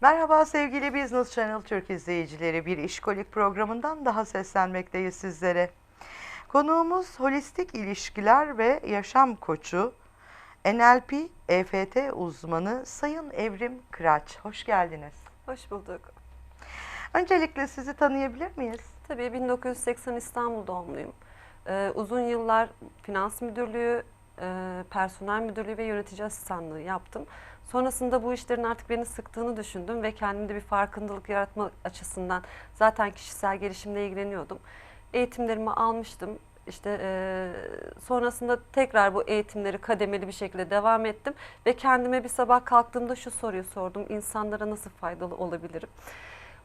Merhaba sevgili Business Channel Türk izleyicileri. Bir işkolik programından daha seslenmekteyiz sizlere. Konuğumuz holistik ilişkiler ve yaşam koçu, NLP, EFT uzmanı Sayın Evrim Kıraç. Hoş geldiniz. Hoş bulduk. Öncelikle sizi tanıyabilir miyiz? Tabii 1980 İstanbul doğumluyum. Ee, uzun yıllar finans müdürlüğü, e, personel müdürlüğü ve yönetici asistanlığı yaptım. Sonrasında bu işlerin artık beni sıktığını düşündüm ve kendimde bir farkındalık yaratma açısından zaten kişisel gelişimle ilgileniyordum. Eğitimlerimi almıştım. İşte e, sonrasında tekrar bu eğitimleri kademeli bir şekilde devam ettim ve kendime bir sabah kalktığımda şu soruyu sordum. İnsanlara nasıl faydalı olabilirim?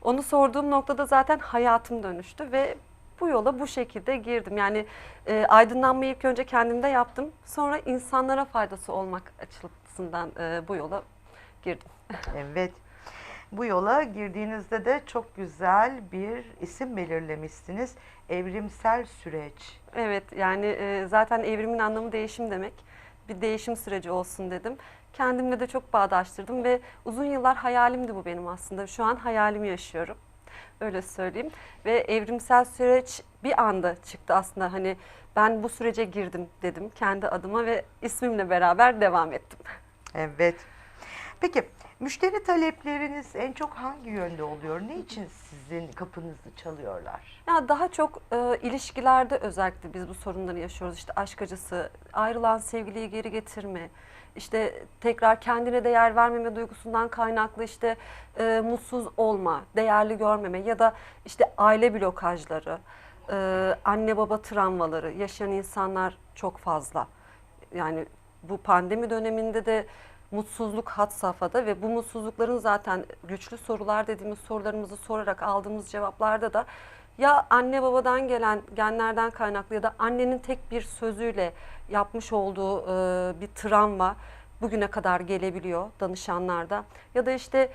Onu sorduğum noktada zaten hayatım dönüştü ve bu yola bu şekilde girdim. Yani e, aydınlanmayı ilk önce kendimde yaptım. Sonra insanlara faydası olmak açısından e, bu yola girdim. Evet. Bu yola girdiğinizde de çok güzel bir isim belirlemişsiniz. Evrimsel süreç. Evet yani e, zaten evrimin anlamı değişim demek. Bir değişim süreci olsun dedim. Kendimle de çok bağdaştırdım ve uzun yıllar hayalimdi bu benim aslında. Şu an hayalimi yaşıyorum. Öyle söyleyeyim. Ve evrimsel süreç bir anda çıktı aslında. Hani ben bu sürece girdim dedim kendi adıma ve ismimle beraber devam ettim. Evet. Peki müşteri talepleriniz en çok hangi yönde oluyor? Ne için sizin kapınızı çalıyorlar? Ya daha çok e, ilişkilerde özellikle biz bu sorunları yaşıyoruz. İşte aşk acısı, ayrılan sevgiliyi geri getirme, işte tekrar kendine değer vermeme duygusundan kaynaklı işte e, mutsuz olma, değerli görmeme ya da işte aile blokajları, e, anne baba travmaları yaşayan insanlar çok fazla. Yani bu pandemi döneminde de mutsuzluk had safhada ve bu mutsuzlukların zaten güçlü sorular dediğimiz sorularımızı sorarak aldığımız cevaplarda da ya anne babadan gelen genlerden kaynaklı ya da annenin tek bir sözüyle yapmış olduğu e, bir travma bugüne kadar gelebiliyor danışanlarda ya da işte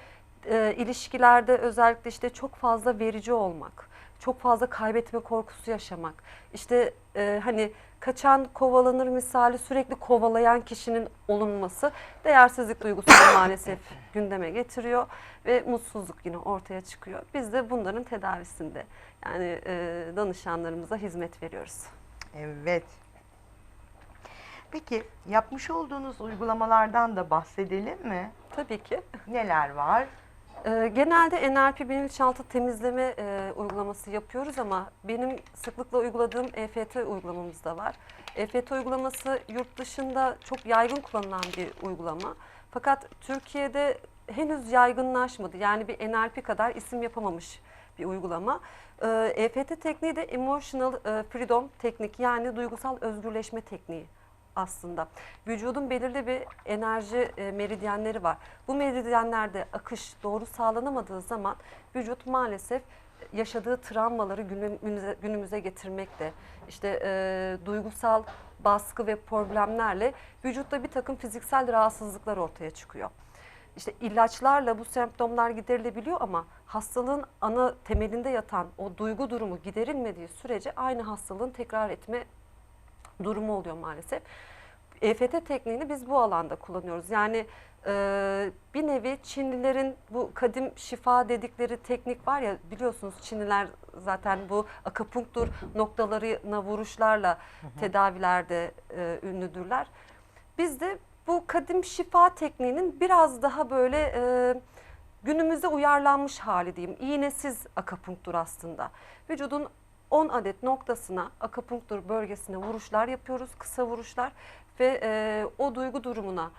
e, ilişkilerde özellikle işte çok fazla verici olmak, çok fazla kaybetme korkusu yaşamak, işte e, hani kaçan kovalanır misali sürekli kovalayan kişinin olunması değersizlik duygusunu maalesef gündeme getiriyor ve mutsuzluk yine ortaya çıkıyor. Biz de bunların tedavisinde yani e, danışanlarımıza hizmet veriyoruz. Evet. Peki yapmış olduğunuz uygulamalardan da bahsedelim mi? Tabii ki. Neler var? Ee, genelde NLP bilinçaltı temizleme e, uygulaması yapıyoruz ama benim sıklıkla uyguladığım EFT uygulamamız da var. EFT uygulaması yurt dışında çok yaygın kullanılan bir uygulama. Fakat Türkiye'de henüz yaygınlaşmadı. Yani bir NLP kadar isim yapamamış bir uygulama. Ee, EFT tekniği de Emotional e, Freedom teknik yani duygusal özgürleşme tekniği aslında. Vücudun belirli bir enerji e, meridyenleri var. Bu meridyenlerde akış doğru sağlanamadığı zaman vücut maalesef yaşadığı travmaları günümüze, günümüze getirmekte. İşte e, duygusal baskı ve problemlerle vücutta bir takım fiziksel rahatsızlıklar ortaya çıkıyor. İşte ilaçlarla bu semptomlar giderilebiliyor ama hastalığın ana temelinde yatan o duygu durumu giderilmediği sürece aynı hastalığın tekrar etme durumu oluyor maalesef. EFT tekniğini biz bu alanda kullanıyoruz. Yani e, bir nevi Çinlilerin bu kadim şifa dedikleri teknik var ya biliyorsunuz Çinliler zaten bu akupunktur noktalarına vuruşlarla tedavilerde e, ünlüdürler. Biz de bu kadim şifa tekniğinin biraz daha böyle e, günümüze uyarlanmış hali diyeyim. İğnesiz akupunktur aslında. Vücudun 10 adet noktasına akupunktur bölgesine vuruşlar yapıyoruz, kısa vuruşlar ve e, o duygu durumuna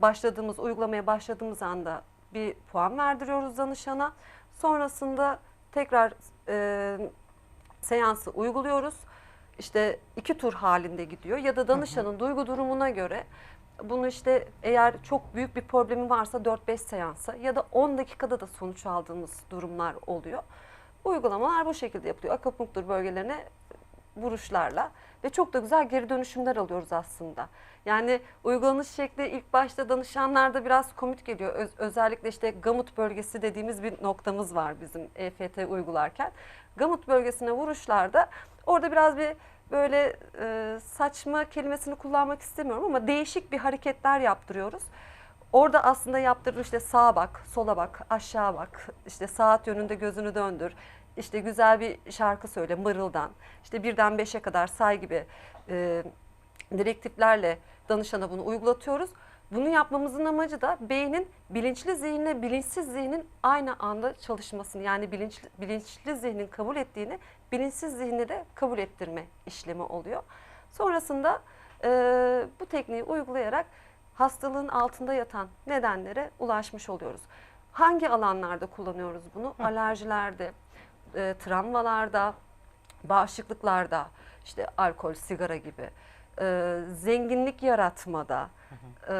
başladığımız, uygulamaya başladığımız anda bir puan verdiriyoruz danışana. Sonrasında tekrar e, seansı uyguluyoruz. İşte iki tur halinde gidiyor ya da danışanın duygu durumuna göre bunu işte eğer çok büyük bir problemi varsa 4-5 seansa ya da 10 dakikada da sonuç aldığımız durumlar oluyor. Uygulamalar bu şekilde yapılıyor. Akupunktur bölgelerine vuruşlarla ve çok da güzel geri dönüşümler alıyoruz aslında. Yani uygulanış şekli ilk başta danışanlarda biraz komik geliyor. Öz- özellikle işte gamut bölgesi dediğimiz bir noktamız var bizim EFT uygularken. Gamut bölgesine vuruşlarda orada biraz bir böyle e, saçma kelimesini kullanmak istemiyorum ama değişik bir hareketler yaptırıyoruz. Orada aslında yaptırdığı işte sağa bak, sola bak, aşağı bak, işte saat yönünde gözünü döndür, işte güzel bir şarkı söyle, mırıldan, işte birden beşe kadar say gibi e, direktiflerle danışana bunu uygulatıyoruz. Bunu yapmamızın amacı da beynin bilinçli zihinle bilinçsiz zihnin aynı anda çalışmasını yani bilinçli, bilinçli zihnin kabul ettiğini bilinçsiz zihne de kabul ettirme işlemi oluyor. Sonrasında e, bu tekniği uygulayarak hastalığın altında yatan nedenlere ulaşmış oluyoruz. Hangi alanlarda kullanıyoruz bunu? Alerjilerde, e, travmalarda, bağışıklıklarda, işte alkol, sigara gibi, e, zenginlik yaratmada, e,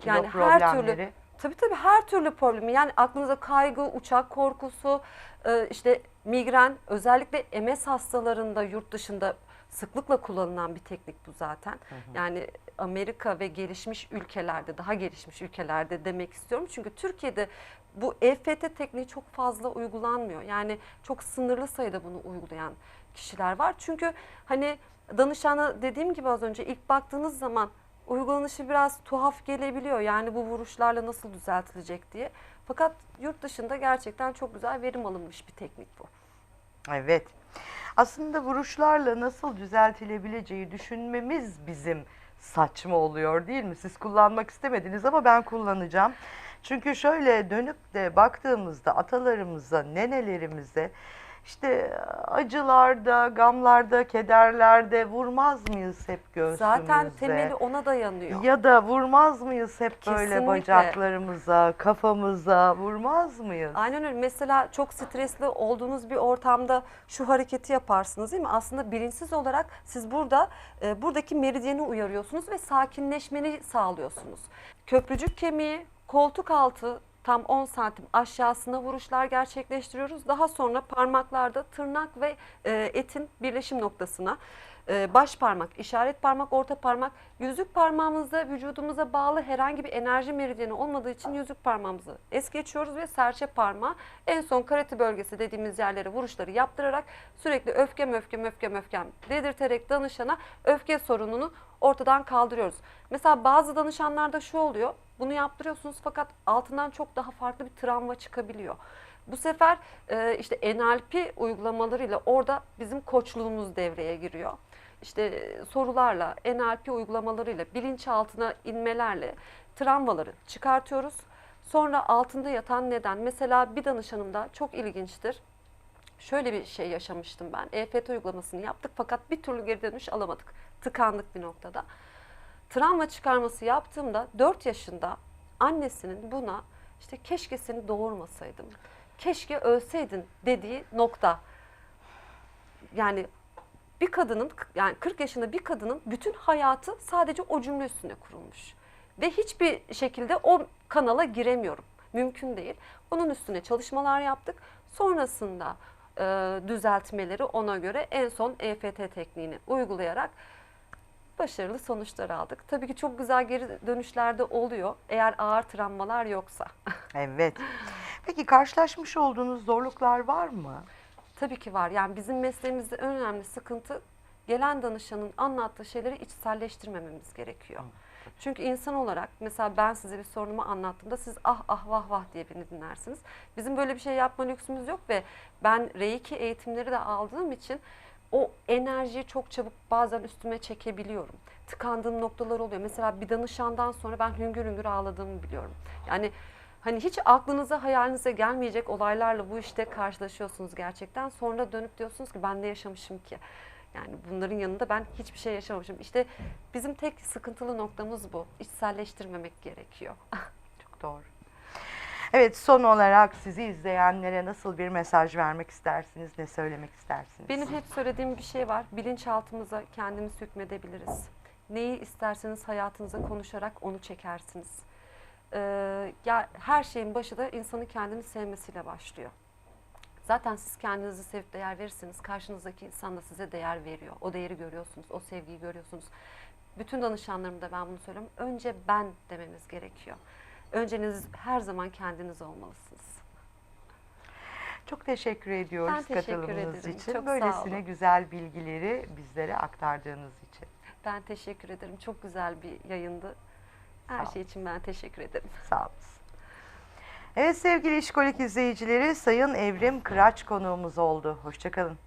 Kilo yani her türlü. Tabii tabii her türlü problemi yani aklınıza kaygı, uçak korkusu, e, işte migren özellikle MS hastalarında yurt dışında sıklıkla kullanılan bir teknik bu zaten. Yani Amerika ve gelişmiş ülkelerde daha gelişmiş ülkelerde demek istiyorum. Çünkü Türkiye'de bu EFT tekniği çok fazla uygulanmıyor. Yani çok sınırlı sayıda bunu uygulayan kişiler var. Çünkü hani danışana dediğim gibi az önce ilk baktığınız zaman uygulanışı biraz tuhaf gelebiliyor. Yani bu vuruşlarla nasıl düzeltilecek diye. Fakat yurt dışında gerçekten çok güzel verim alınmış bir teknik bu. Evet. Aslında vuruşlarla nasıl düzeltilebileceği düşünmemiz bizim saçma oluyor değil mi? Siz kullanmak istemediniz ama ben kullanacağım. Çünkü şöyle dönüp de baktığımızda atalarımıza, nenelerimize işte acılarda, gamlarda, kederlerde vurmaz mıyız hep göğsümüze? Zaten temeli ona dayanıyor. Ya da vurmaz mıyız hep böyle Kesinlikle. bacaklarımıza, kafamıza vurmaz mıyız? Aynen öyle. Mesela çok stresli olduğunuz bir ortamda şu hareketi yaparsınız değil mi? Aslında bilinçsiz olarak siz burada e, buradaki meridyeni uyarıyorsunuz ve sakinleşmeni sağlıyorsunuz. Köprücük kemiği, koltuk altı tam 10 santim aşağısına vuruşlar gerçekleştiriyoruz. Daha sonra parmaklarda tırnak ve e, etin birleşim noktasına e, baş parmak, işaret parmak, orta parmak, yüzük parmağımızda vücudumuza bağlı herhangi bir enerji meridyeni olmadığı için yüzük parmağımızı es geçiyoruz ve serçe parmağı en son karate bölgesi dediğimiz yerlere vuruşları yaptırarak sürekli öfkem öfkem öfkem öfkem dedirterek danışana öfke sorununu ortadan kaldırıyoruz. Mesela bazı danışanlarda şu oluyor. Bunu yaptırıyorsunuz fakat altından çok daha farklı bir travma çıkabiliyor. Bu sefer e, işte NLP uygulamalarıyla orada bizim koçluğumuz devreye giriyor. İşte sorularla, NLP uygulamalarıyla, bilinçaltına inmelerle travmaları çıkartıyoruz. Sonra altında yatan neden. Mesela bir danışanımda çok ilginçtir. Şöyle bir şey yaşamıştım ben. EFT uygulamasını yaptık fakat bir türlü geri dönüş alamadık. Tıkandık bir noktada. Travma çıkarması yaptığımda 4 yaşında annesinin buna işte keşke seni doğurmasaydım, keşke ölseydin dediği nokta. Yani bir kadının yani 40 yaşında bir kadının bütün hayatı sadece o cümle üstüne kurulmuş. Ve hiçbir şekilde o kanala giremiyorum. Mümkün değil. Onun üstüne çalışmalar yaptık. Sonrasında e, düzeltmeleri ona göre en son EFT tekniğini uygulayarak başarılı sonuçlar aldık. Tabii ki çok güzel geri dönüşler de oluyor eğer ağır travmalar yoksa. Evet. Peki karşılaşmış olduğunuz zorluklar var mı? Tabii ki var. Yani bizim mesleğimizde en önemli sıkıntı gelen danışanın anlattığı şeyleri içselleştirmememiz gerekiyor. Çünkü insan olarak mesela ben size bir sorunumu anlattığımda siz ah ah vah vah diye beni dinlersiniz. Bizim böyle bir şey yapma lüksümüz yok ve ben Reiki eğitimleri de aldığım için o enerjiyi çok çabuk bazen üstüme çekebiliyorum. Tıkandığım noktalar oluyor. Mesela bir danışandan sonra ben hüngür hüngür ağladığımı biliyorum. Yani hani hiç aklınıza hayalinize gelmeyecek olaylarla bu işte karşılaşıyorsunuz gerçekten. Sonra dönüp diyorsunuz ki ben ne yaşamışım ki? Yani bunların yanında ben hiçbir şey yaşamamışım. İşte bizim tek sıkıntılı noktamız bu. İçselleştirmemek gerekiyor. Çok doğru. Evet son olarak sizi izleyenlere nasıl bir mesaj vermek istersiniz, ne söylemek istersiniz? Benim hep söylediğim bir şey var. Bilinçaltımıza kendimiz hükmedebiliriz. Neyi isterseniz hayatınıza konuşarak onu çekersiniz. Ee, ya her şeyin başı da insanın kendini sevmesiyle başlıyor. Zaten siz kendinizi sevip değer verirseniz karşınızdaki insan da size değer veriyor. O değeri görüyorsunuz, o sevgiyi görüyorsunuz. Bütün danışanlarımda ben bunu söylüyorum. Önce ben dememiz gerekiyor. Önceniz her zaman kendiniz olmalısınız. Çok teşekkür ediyoruz Ben teşekkür katılımınız ederim. için. Çok Böylesine güzel bilgileri bizlere aktardığınız için. Ben teşekkür ederim. Çok güzel bir yayındı. Her Sağ şey için ben teşekkür ederim. Sağ olasın. Evet sevgili İşkolik izleyicileri Sayın Evrim Kıraç konuğumuz oldu. Hoşçakalın.